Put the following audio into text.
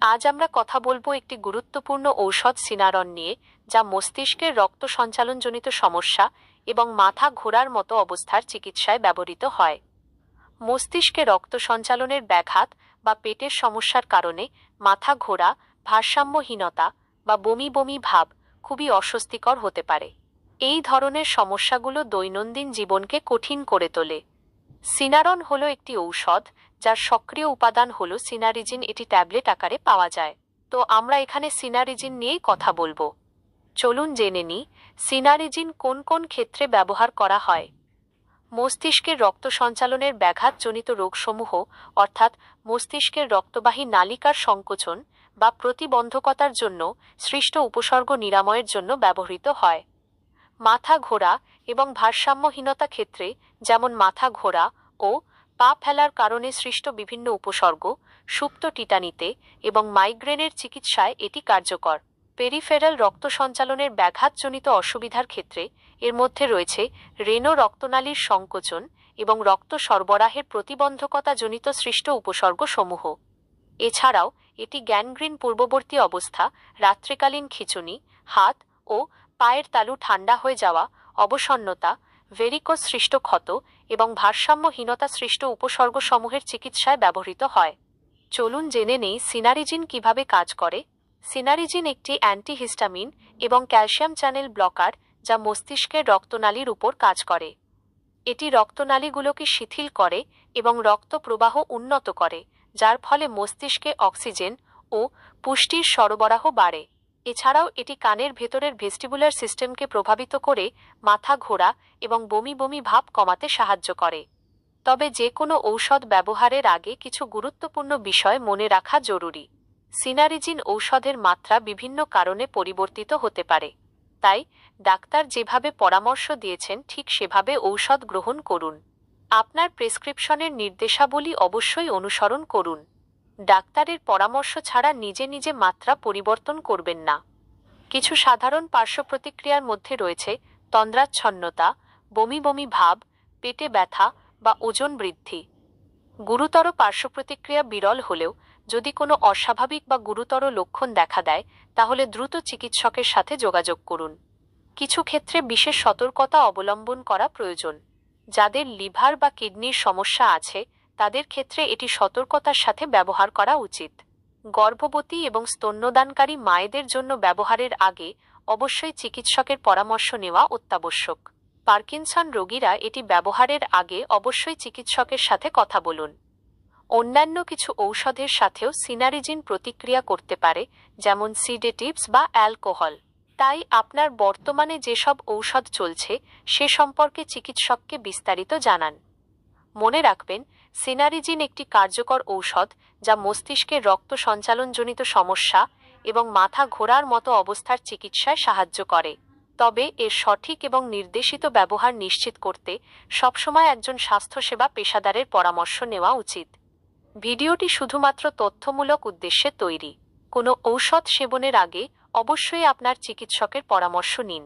আজ আমরা কথা বলব একটি গুরুত্বপূর্ণ ঔষধ সিনারন নিয়ে, যা মস্তিষ্কের রক্ত সঞ্চালনজনিত সমস্যা এবং মাথা ঘোরার মতো অবস্থার চিকিৎসায় ব্যবহৃত হয়। মস্তিষ্কে রক্ত সঞ্চালনের ব্যাঘাত বা পেটের সমস্যার কারণে মাথা ঘোরা, ভারসাম্যহীনতা বা বমি বমি ভাব খুবই অস্বস্তিকর হতে পারে। এই ধরনের সমস্যাগুলো দৈনন্দিন জীবনকে কঠিন করে তোলে। সিনারন হলো একটি ঔষধ, যার সক্রিয় উপাদান হলো সিনারিজিন। এটি ট্যাবলেট আকারে পাওয়া যায়। তো আমরা এখানে সিনারিজিন নিয়েই কথা বলব। চলুন জেনে নিই, সিনারিজিন কোন কোন ক্ষেত্রে ব্যবহার করা হয়। মস্তিষ্কের রক্ত সঞ্চালনের ব্যাঘাতজনিত রোগসমূহ, অর্থাৎ মস্তিষ্কের রক্তবাহী নালিকার সংকোচন বা প্রতিবন্ধকতার জন্য সৃষ্ট উপসর্গ নিরাময়ের জন্য ব্যবহৃত হয়। মাথা ঘোরা এবং ভারসাম্যহীনতা ক্ষেত্রে যেমন মাথা ঘোরা ও পা ফেলার কারণে সৃষ্ট বিভিন্ন উপসর্গ, সুপ্ত টিটানিতে এবং মাইগ্রেনের চিকিৎসায় এটি কার্যকর। পেরিফেরাল রক্ত সঞ্চালনের ব্যাঘাতজনিত অসুবিধার ক্ষেত্রে এর মধ্যে রয়েছে রেনো রক্তনালীর সংকোচন এবং রক্ত সরবরাহের প্রতিবন্ধকতাজনিত সৃষ্ট উপসর্গসমূহ। এছাড়াও, এটি গ্যানগ্রিন পূর্ববর্তী অবস্থা, রাত্রিকালীন খিচুনি, হাত ও পায়ের তালু ঠান্ডা হয়ে যাওয়া অবসন্নতা ভেরিকোজ সৃষ্ট ক্ষত এবং ভারসাম্যহীনতা সৃষ্ট উপসর্গসমূহের চিকিৎসায় ব্যবহৃত হয়। চলুন জেনে নেই সিনারিজিন কীভাবে কাজ করে। সিনারিজিন একটি অ্যান্টিহিস্টামিন এবং ক্যালসিয়াম চ্যানেল ব্লকার যা মস্তিষ্কের রক্তনালীর উপর কাজ করে। এটি রক্তনালীগুলোকে শিথিল করে এবং রক্ত প্রবাহ উন্নত করে, যার ফলে মস্তিষ্কে অক্সিজেন ও পুষ্টির সরবরাহ বাড়ে। এছাড়াও এটি কানের ভেতরের ভেস্টিবুলার সিস্টেমকে প্রভাবিত করে মাথা ঘোরা এবং বমি বমি ভাব কমাতে সাহায্য করে। তবে যে কোনো ঔষধ ব্যবহারের আগে কিছু গুরুত্বপূর্ণ বিষয় মনে রাখা জরুরি। সিনারিজিন ঔষধের মাত্রা বিভিন্ন কারণে পরিবর্তিত হতে পারে। তাই ডাক্তার যেভাবে পরামর্শ দিয়েছেন ঠিক সেভাবে ঔষধ গ্রহণ করুন। আপনার প্রেসক্রিপশনের নির্দেশাবলী অবশ্যই অনুসরণ করুন। ডাক্তারের পরামর্শ ছাড়া নিজে নিজে মাত্রা পরিবর্তন করবেন না। কিছু সাধারণ পার্শ্ব প্রতিক্রিয়ার মধ্যে রয়েছে তন্দ্রাচ্ছন্নতা, বমি বমি ভাব, পেটে ব্যথা বা ওজন বৃদ্ধি। গুরুতর পার্শ্ব প্রতিক্রিয়া বিরল হলেও যদি কোনো অস্বাভাবিক বা গুরুতর লক্ষণ দেখা দেয়, তাহলে দ্রুত চিকিৎসকের সাথে যোগাযোগ করুন। কিছু ক্ষেত্রে বিশেষ সতর্কতা অবলম্বন করা প্রয়োজন। যাদের লিভার বা কিডনির সমস্যা আছে তাদের ক্ষেত্রে এটি সতর্কতার সাথে ব্যবহার করা উচিত। গর্ভবতী এবং স্তন্যদানকারী মায়েদের জন্য ব্যবহারের আগে অবশ্যই চিকিৎসকের পরামর্শ নেওয়া অত্যাবশ্যক। পার্কিনসন রোগীরা এটি ব্যবহারের আগে অবশ্যই চিকিৎসকের সাথে কথা বলুন। অন্যান্য কিছু ঔষধের সাথেও সিনারিজিন প্রতিক্রিয়া করতে পারে, যেমন সিডেটিভস বা অ্যালকোহল। তাই আপনার বর্তমানে যেসব ঔষধ চলছে, সে সম্পর্কে চিকিৎসককে বিস্তারিত জানান। মনে রাখবেন সিনারিজিন একটি কার্যকর ঔষধ যা মস্তিষ্কের রক্ত সঞ্চালনজনিত সমস্যা এবং মাথা ঘোরার মতো অবস্থার চিকিৎসায় সাহায্য করে। তবে এর সঠিক এবং নির্দেশিত ব্যবহার নিশ্চিত করতে সবসময় একজন স্বাস্থ্যসেবা পেশাদারের পরামর্শ নেওয়া উচিত। ভিডিওটি শুধুমাত্র তথ্যমূলক উদ্দেশ্যে তৈরি। কোনো ঔষধ সেবনের আগে অবশ্যই আপনার চিকিৎসকের পরামর্শ নিন।